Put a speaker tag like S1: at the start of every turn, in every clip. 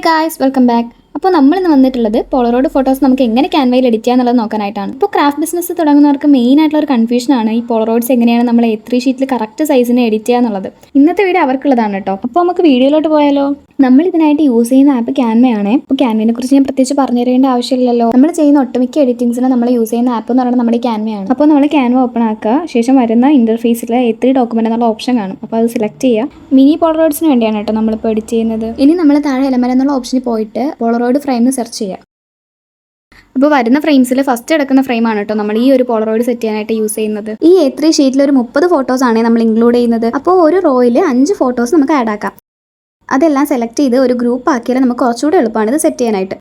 S1: Hi guys welcome back അപ്പോൾ നമ്മൾ ഇന്ന് വന്നിട്ടുള്ളത് പോളറോഡ് ഫോട്ടോസ് നമുക്ക് എങ്ങനെ ക്യാൻവയിൽ എഡിറ്റ് ചെയ്യാന്നുള്ളത് നോക്കാനായിട്ടാണ്. ഇപ്പോൾ ക്രാഫ്റ്റ് ബിസിനസ് തുടങ്ങുന്നവർക്ക് മെയിൻ ആയിട്ടുള്ള ഒരു കൺഫ്യൂഷനാണ് ഈ പോളറോഡ്സ് എങ്ങനെയാണ് നമ്മൾ എ ഷീറ്റിൽ കറക്റ്റ് സൈസിന് എഡിറ്റ് ചെയ്യാന്നുള്ളത്. ഇന്നത്തെ വീഡിയോ അവർക്കുള്ളതാണ് കേട്ടോ അപ്പോൾ നമുക്ക് വീഡിയോയിലോട്ട് പോയാലോ? നമ്മൾ ഇതിനായിട്ട് യൂസ് ചെയ്യുന്ന ആപ്പ് ക്യാൻവയാണ് അപ്പോൾ ക്യാൻവേനെ കുറിച്ച് ഞാൻ പ്രത്യേകിച്ച് പറഞ്ഞു തരേണ്ട ആവശ്യമില്ലല്ലോ. നമ്മൾ ചെയ്യുന്ന ഒട്ടുമിക്ക എഡിറ്റിംഗ്സിന് നമ്മൾ യൂസ് ചെയ്യുന്ന ആപ്പ് എന്ന് പറയുന്നത് നമ്മുടെ ക്യാൻവയാണ് അപ്പോൾ നമ്മൾ ക്യാൻവ ഓപ്പൺ ആക്കുക. ശേഷം വരുന്ന ഇന്റർഫേസിൽ എത്ര ഡോക്യുമെന്റ് എന്നുള്ള ഓപ്ഷൻ കാണും. അപ്പോൾ അത് സെലക്ട് ചെയ്യുക. മിനി പോളറോയിഡ്സിന് വേണ്ടിയാണ് കേട്ടോ നമ്മളിപ്പോൾ എഡിറ്റ് ചെയ്യുന്നത്. ഇനി നമ്മൾ താഴെ എലമര എന്നുള്ള ഓപ്ഷനിൽ പോയിട്ട് പോളറോയിഡ് ഫ്രെയിം സെർച്ച് ചെയ്യുക. അപ്പോൾ വരുന്ന ഫ്രെയിംസിൽ ഫസ്റ്റ് എടുക്കുന്ന ഫ്രെയിമാണ് കേട്ടോ നമ്മൾ ഈ ഒരു പോളറോയിഡ് സെറ്റ് ചെയ്യാനായിട്ട് യൂസ് ചെയ്യുന്നത്. ഈ എ ത്രീ ഷീറ്റിൽ ഒരു മുപ്പത് ഫോട്ടോസ് ആണ് നമ്മൾ ഇൻക്ലൂഡ് ചെയ്യുന്നത്. അപ്പോൾ ഒരു റോയിൽ അഞ്ച് ഫോട്ടോസ് നമുക്ക് ആഡ് ആക്കാം. അതെല്ലാം സെലക്ട് ചെയ്ത് ഒരു ഗ്രൂപ്പ് ആക്കിയാൽ നമുക്ക് കുറച്ചുകൂടെ എളുപ്പമാണ് ഇത് സെറ്റ് ചെയ്യാനായിട്ട്.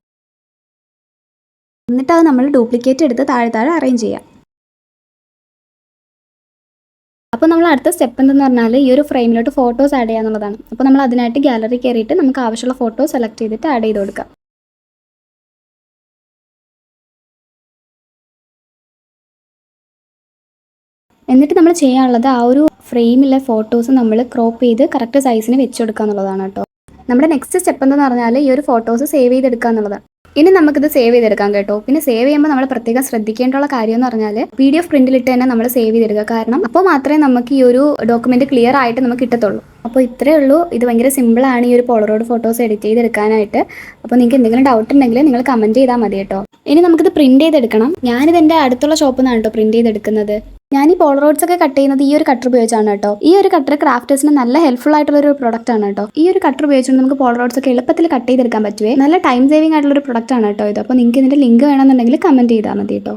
S1: എന്നിട്ട് അത് നമ്മൾ ഡ്യൂപ്ലിക്കേറ്റ് എടുത്ത് താഴെ താഴെ അറേഞ്ച് ചെയ്യാം. അപ്പോൾ നമ്മൾ അടുത്ത സ്റ്റെപ്പ് എന്തെന്ന് പറഞ്ഞാൽ ഈ ഒരു ഫ്രെയിമിലോട്ട് ഫോട്ടോസ് ആഡ് ചെയ്യാന്നുള്ളതാണ്. അപ്പോൾ നമ്മൾ അതിനായിട്ട് ഗാലറി കയറിയിട്ട് നമുക്ക് ആവശ്യമുള്ള ഫോട്ടോ സെലക്ട് ചെയ്തിട്ട് ആഡ് ചെയ്ത് കൊടുക്കാം. എന്നിട്ട് നമ്മൾ ചെയ്യാനുള്ളത് ആ ഒരു ഫ്രെയിമിലെ ഫോട്ടോസ് നമ്മൾ ക്രോപ്പ് ചെയ്ത് കറക്റ്റ് സൈസിന് വെച്ച് കൊടുക്കുക എന്നുള്ളതാണ് കേട്ടോ. നമ്മുടെ നെക്സ്റ്റ് സ്റ്റെപ്പ് എന്ന് പറഞ്ഞാൽ ഈ ഒരു ഫോട്ടോസ് സേവ് ചെയ്തെടുക്കുക എന്നുള്ളതാണ്. ഇനി നമുക്കിത് സേവ് ചെയ്തെടുക്കാം കേട്ടോ. പിന്നെ സേവ് ചെയ്യുമ്പോൾ നമ്മൾ പ്രത്യേകം ശ്രദ്ധിക്കേണ്ടുള്ള കാര്യം എന്ന് പറഞ്ഞാൽ പി ഡി എഫ് പ്രിന്റിലിട്ട് തന്നെ നമ്മൾ സേവ് ചെയ്തെടുക്കുക. കാരണം അപ്പോൾ മാത്രമേ നമുക്ക് ഈ ഒരു ഡോക്യുമെന്റ് ക്ലിയർ ആയിട്ട് നമുക്ക് കിട്ടത്തുള്ളൂ. അപ്പോൾ ഇത്രയേ ഉള്ളൂ. ഇത് ഭയങ്കര സിമ്പിളാണ് ഈ ഒരു പോളറോഡ് ഫോട്ടോസ് എഡിറ്റ് ചെയ്തെടുക്കാനായിട്ട്. അപ്പോൾ നിങ്ങൾക്ക് എന്തെങ്കിലും ഡൗട്ട് ഉണ്ടെങ്കിൽ നിങ്ങൾ കമന്റ് ചെയ്താൽ മതി കേട്ടോ. ഇനി നമുക്കിത് പ്രിന്റ് ചെയ്തെടുക്കണം. ഞാനിത് എന്റെ അടുത്തുള്ള ഷോപ്പിൽ നിന്നാണ് കേട്ടോ പ്രിന്റ് ചെയ്തെടുക്കുന്നത്. ഞാൻ ഈ പോളറോഡ്സ് ഒക്കെ കട്ട് ചെയ്യുന്നത് ഈ ഒരു കട്ടർ ഉപയോഗിച്ചാണ് കേട്ടോ. ഈ ഒരു കട്ടർ ക്രാഫ്റ്റേഴ്സിന് നല്ല ഹെൽപ്ഫുൾ ആയിട്ടുള്ള ഒരു പ്രൊഡക്റ്റ് ആണ് കേട്ടോ. ഈ ഒരു കട്ടർ ഉപയോഗിച്ചുകൊണ്ട് നമുക്ക് പോളറോഡ്സ് ഒക്കെ എളുപ്പത്തിൽ കട്ട് ചെയ്തെടുക്കാൻ പറ്റുവേ. നല്ല ടൈം സേവിംഗ് ആയിട്ടുള്ള ഒരു പ്രൊഡക്റ്റ് ആണ് കേട്ടോ ഇത്. അപ്പോൾ നിങ്ങൾക്ക് ഇതിന്റെ ലിങ്ക് വേണമെന്നുണ്ടെങ്കിൽ കമന്റ് ചെയ്താൽ മതി കേട്ടോ.